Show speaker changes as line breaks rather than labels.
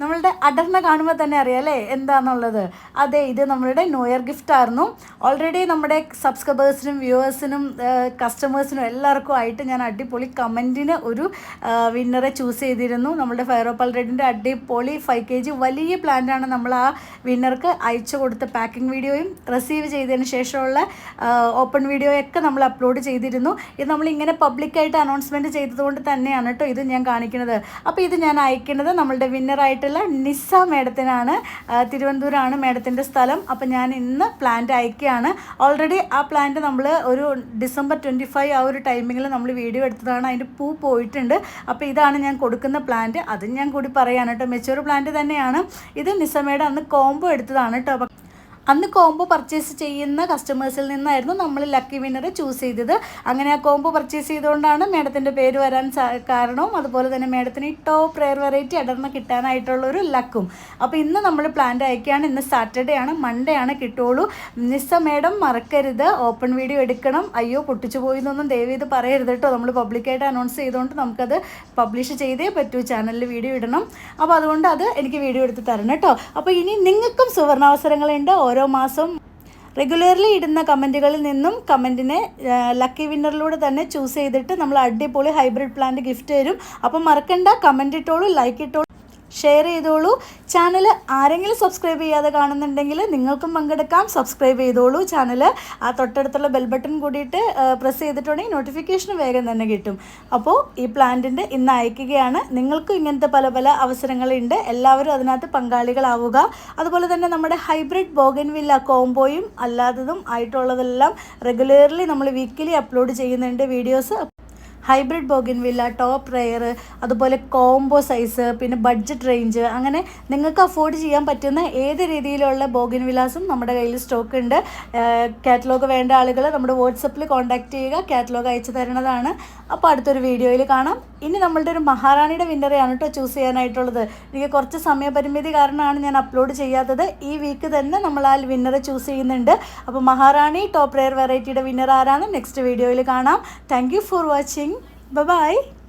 നമ്മളുടെ അടർന്ന കാണുമ്പോൾ തന്നെ അറിയാം അല്ലേ? എന്താണെന്നുള്ളത് അതെ ഇത് നമ്മളുടെ ന്യൂ ഇയർ ഗിഫ്റ്റ് ആയിരുന്നു. ഓൾറെഡി നമ്മുടെ സബ്സ്ക്രൈബേഴ്സിനും വ്യൂവേഴ്സിനും കസ്റ്റമേഴ്സിനും എല്ലാവർക്കും ആയിട്ട് ഞാൻ അടിപൊളി കമന്റിന് ഒരു വിന്നറെ ചൂസ് ചെയ്തിരുന്നു. നമ്മുടെ ഫയറോപ്പൽ റെഡിന്റെ അടിപൊളി ഫൈവ് കെ ജി വലിയ പ്ലാന്റാണ് നമ്മൾ ആ വിന്നർക്ക് അയച്ചു കൊടുത്ത പാക്കിംഗ് വീഡിയോയും റിസീവ് ചെയ്തതിന് ശേഷമുള്ള ഓപ്പൺ വീഡിയോയൊക്കെ നമ്മൾ അപ്ലോഡ് ചെയ്തിരുന്നു. ഇത് നമ്മളിങ്ങനെ പബ്ലിക്കായിട്ട് അനൗൺസ്മെന്റ് ചെയ്തതുകൊണ്ട് തന്നെയാണ് കേട്ടോ ഇത് ഞാൻ കാണിക്കുന്നത്. അപ്പോൾ ഇത് ഞാൻ അയക്കുന്നത് നമ്മളുടെ വിന്നറായിട്ടുള്ള നിസ്സ മേഡത്തിനാണ് തിരുവനന്തപുരമാണ് മേഡത്തിന്റെ സ്ഥലം. അപ്പം ഞാൻ ഇന്ന് പ്ലാന്റ് അയക്കുകയാണ്. ഓൾറെഡി ആ പ്ലാന്റ് നമ്മൾ ഒരു ഡിസംബർ ട്വന്റി ഫൈവ് ആ ഒരു ടൈമിങ്ങിൽ നമ്മൾ വീഡിയോ എടുത്തതാണ്. അതിന്റെ പൂ പോയിട്ടുണ്ട്. അപ്പോൾ ഇതാണ് ഞാൻ കൊടുക്കുന്ന പ്ലാന്റ് അതും ഞാൻ കൂടി കേട്ടോ. മെച്ചൂർ പ്ലാന്റ് തന്നെയാണ്. ഇത് നിസ്സമയുടെ അന്ന് കോംബോ എടുത്തതാണ് കേട്ടോ. അന്ന് കോംബോ പർച്ചേസ് ചെയ്യുന്ന കസ്റ്റമേഴ്സിൽ നിന്നായിരുന്നു നമ്മൾ ലക്കി വിന്നർ ചൂസ് ചെയ്തത്. അങ്ങനെ ആ കോംബോ പർച്ചേസ് ചെയ്തുകൊണ്ടാണ് മേഡത്തിന്റെ പേര് വരാൻ കാരണവും അതുപോലെ തന്നെ മേഡത്തിന് ടോപ്പ് റെയർ വെറൈറ്റി അടർന്ന് കിട്ടാനായിട്ടുള്ള ഒരു ലക്കും അപ്പോൾ ഇന്ന് നമ്മൾ പ്ലാന്റ് അയക്കുകയാണ്. ഇന്ന് സാറ്റർഡേ ആണ് മൺഡേ ആണ് കിട്ടുള്ളൂ. നിസ്സ മേഡം മറക്കരുത്. ഓപ്പൺ വീഡിയോ എടുക്കണം. അയ്യോ പൊട്ടിച്ചു പോയി എന്നൊന്നും ദയവ് പറയരുത് കേട്ടോ. നമ്മൾ പബ്ലിക്കായിട്ട് അനൗൺസ് ചെയ്തുകൊണ്ട് നമുക്കത് പബ്ലിഷ് ചെയ്തേ പറ്റൂ. ചാനലിൽ വീഡിയോ ഇടണം. അപ്പോൾ അതുകൊണ്ട് അത് എനിക്ക് വീഡിയോ എടുത്ത് തരണം കേട്ടോ. അപ്പോൾ ഇനി നിങ്ങൾക്കും സുവർണാവസരങ്ങളുണ്ട്. ഓരോ മാസം റെഗുലർലി ഇടുന്ന കമന്റുകളിൽ നിന്നും കമന്റിനെ ലക്കി വിന്നറിലൂടെ തന്നെ ചൂസ് ചെയ്തിട്ട് നമ്മൾ അടിപൊളി ഹൈബ്രിഡ് പ്ലാന്റ് ഗിഫ്റ്റ് തരും. അപ്പം മറക്കണ്ട കമന്റ് ഇട്ടോളൂ ലൈക്ക് ഇട്ടോളൂ ഷെയർ ചെയ്തോളൂ. ചാനൽ ആരെങ്കിലും സബ്സ്ക്രൈബ് ചെയ്യാതെ കാണുന്നുണ്ടെങ്കിൽ നിങ്ങൾക്കും പങ്കെടുക്കാം. സബ്സ്ക്രൈബ് ചെയ്തോളൂ ചാനൽ ആ തൊട്ടടുത്തുള്ള ബെൽ ബട്ടൺ കൂടിയിട്ട് പ്രസ് ചെയ്തിട്ടുണ്ടെങ്കിൽ നോട്ടിഫിക്കേഷൻ വേഗം തന്നെ കിട്ടും. അപ്പോൾ ഈ പ്ലാന്റിന്റെ ഇന്ന് അയക്കുകയാണ്. നിങ്ങൾക്കും ഇങ്ങനത്തെ പല പല അവസരങ്ങളുണ്ട്. എല്ലാവരും അതിനകത്ത് പങ്കാളികളാവുക. അതുപോലെ തന്നെ നമ്മുടെ ഹൈബ്രിഡ് ബോഗൻവില്ല കോംബോയും അല്ലാത്തതും ആയിട്ടുള്ളതെല്ലാം റെഗുലർലി നമ്മൾ വീക്കിലി അപ്ലോഡ് ചെയ്യുന്നുണ്ട് videos hybrid bougainvillea top rare അതുപോലെ കോംബോ സൈസ് പിന്നെ ബഡ്ജറ്റ് റേഞ്ച് അങ്ങനെ നിങ്ങൾക്ക് അഫോർഡ് ചെയ്യാൻ പറ്റുന്ന ഏത് രീതിയിലുള്ള ബോഗിൻവില്ലാസും നമ്മുടെ കയ്യിൽ സ്റ്റോക്ക് ഉണ്ട് കാറ്റലോഗ് വേണ്ട ആളുകൾ നമ്മുടെ വാട്സപ്പിൽ കോൺടാക്ട് ചെയ്യുക കാറ്റലോഗ് അയച്ചു തരുന്നതാണ്. അപ്പോൾ അടുത്തൊരു വീഡിയോയിൽ കാണാം. ഇനി നമ്മളുടെ ഒരു മഹാറാണിയുടെ വിന്നറെയാണ് കേട്ടോ ചൂസ് ചെയ്യാനായിട്ടുള്ളത്. എനിക്ക് കുറച്ച് സമയപരിമിതി കാരണമാണ് ഞാൻ അപ്ലോഡ് ചെയ്യാത്തത്. ഈ വീക്ക് തന്നെ നമ്മൾ ആ വിന്നറെ ചൂസ് ചെയ്യുന്നുണ്ട്. അപ്പോൾ മഹാറാണി ടോപ്പ് റെയർ വെറൈറ്റിയുടെ വിന്നർ ആരാണ് നെക്സ്റ്റ് വീഡിയോയിൽ കാണാം. Thank for watching Bye bye.